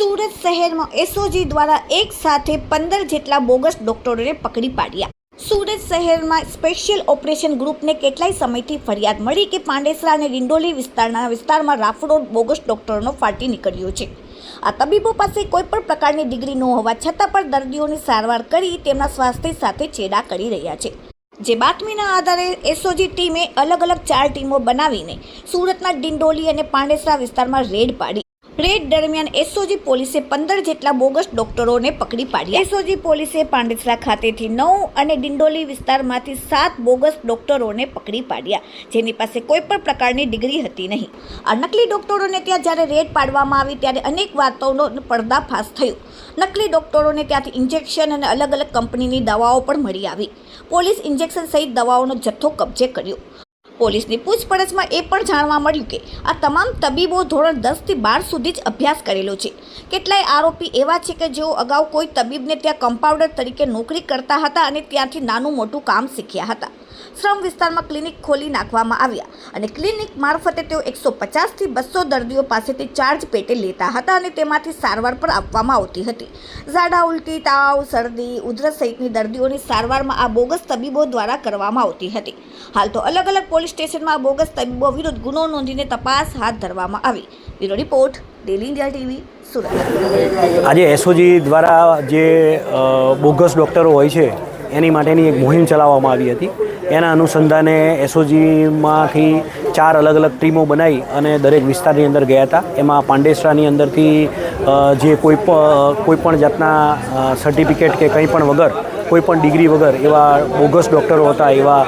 સુરત શહેરમાં એસઓજી દ્વારા એક સાથે પંદર જેટલા બોગસ ડોક્ટરોને પકડી પાડ્યા. સુરત શહેરમાં સ્પેશિયલ ઓપરેશન ગ્રુપને કેટલાય સમયથી ફરિયાદ મળી કે પાંડેસરા અને ડિંડોલી વિસ્તારના વિસ્તારમાં રાફડો બોગસ ડોક્ટરોનો ફાટી નીકળ્યો છે. આ તબીબો પાસે કોઈ પણ પ્રકારની ડિગ્રી ન હોવા છતાં પણ દર્દીઓની સારવાર કરી તેમના સ્વાસ્થ્ય સાથે ચેડા કરી રહ્યા છે. જે બાતમીના આધારે એસઓજી ટીમે અલગ અલગ ચાર ટીમો બનાવીને સુરતના ડિંડોલી અને પાંડેસરા વિસ્તારમાં રેડ પાડી. રેડ દરમિયાન એસઓજી પોલીસે પંદર જેટલા બોગસ ડોક્ટરોને પકડી પાડ્યા. એસઓજી પોલીસે પાંડેસરા ખાતેથી નવ અને ડિંડોલી વિસ્તારમાંથી સાત બોગસ ડોક્ટરોને પકડી પાડ્યા, જેની પાસે કોઈ પણ પ્રકારની ડિગ્રી હતી નહીં. આ નકલી ડોક્ટરોને ત્યાં જ્યારે રેડ પાડવામાં આવી ત્યારે અનેક વાતોનો પર્દાફાશ થયો. નકલી ડોક્ટરોને ત્યાંથી ઇન્જેક્શન અને અલગ અલગ કંપનીની દવાઓ પણ મળી આવી. પોલીસ ઇન્જેક્શન સહિત દવાઓનો જથ્થો કબજે કર્યો. પોલીસની પૂછપરછમાં એ પણ જાણવા મળ્યું કે આ તમામ તબીબો ધોરણ દસથી બાર સુધી જ અભ્યાસ કરેલો છે. કેટલાય આરોપી એવા છે કે જેઓ અગાઉ કોઈ તબીબને ત્યાં કમ્પાઉન્ડર તરીકે નોકરી કરતા હતા અને ત્યાંથી નાનું મોટું કામ શીખ્યા હતા. શ્રમ વિસ્તારમાં ક્લિનિક ખોલી નાખવામાં આવ્યા અને ક્લિનિક મારફતે તેઓ એકસો પચાસથી બસો દર્દીઓ પાસેથી ચાર્જ પેટે લેતા હતા અને તેમાંથી સારવાર પણ આપવામાં આવતી હતી. ઝાડા, ઉલટી, તાવ, શરદી, ઉધરસ સહિતની દર્દીઓની સારવારમાં આ બોગસ તબીબો દ્વારા કરવામાં આવતી હતી. હાલ તો અલગ અલગ પોલીસ સ્ટેશનમાં આ બોગસ તબીબો વિરુદ્ધ ગુનો નોંધીને તપાસ હાથ ધરવામાં આવી. Bureau report, daily India TV, Surat. આજે એસઓજી દ્વારા જે બોગસ ડૉક્ટરો હોય છે, એની માટેની એક મુહિમ ચલાવવામાં આવી હતી. એના અનુસંધાને એસઓજીમાંથી ચાર અલગ અલગ ટીમો બનાવી અને દરેક વિસ્તારની અંદર ગયા હતા. એમાં પાંડેસરાની અંદરથી જે કોઈ પણ કોઈ પણ જાતના સર્ટિફિકેટ કે કંઈ પણ વગર, કોઈ પણ ડિગ્રી વગર એવા બોગસ ડૉક્ટરો હતા, એવા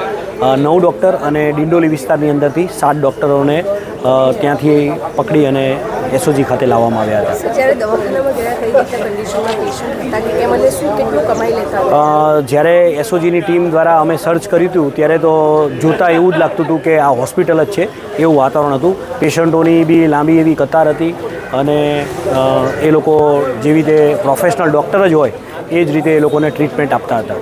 નવ ડૉક્ટર અને ડિંડોલી વિસ્તારની અંદરથી સાત ડૉક્ટરોને ત્યાંથી પકડી અને એસઓજી ખાતે લાવવામાં આવ્યા હતા. જ્યારે દવાખાનામાં ગયા કઈ રીતના કન્ડિશનમાં પેશન્ટ હતા કે કેમ અને શું કેટલું કમાઈ લેતા જ્યારે એસઓજીની ટીમ દ્વારા અમે સર્ચ કર્યું હતું ત્યારે તો જોતાં એવું જ લાગતું હતું કે આ હોસ્પિટલ જ છે એવું વાતાવરણ હતું. પેશન્ટોની બી લાંબી એવી કતાર હતી અને એ લોકો જેવી રીતે પ્રોફેશનલ ડૉક્ટર જ હોય એ જ રીતે એ લોકોને ટ્રીટમેન્ટ આપતા હતા.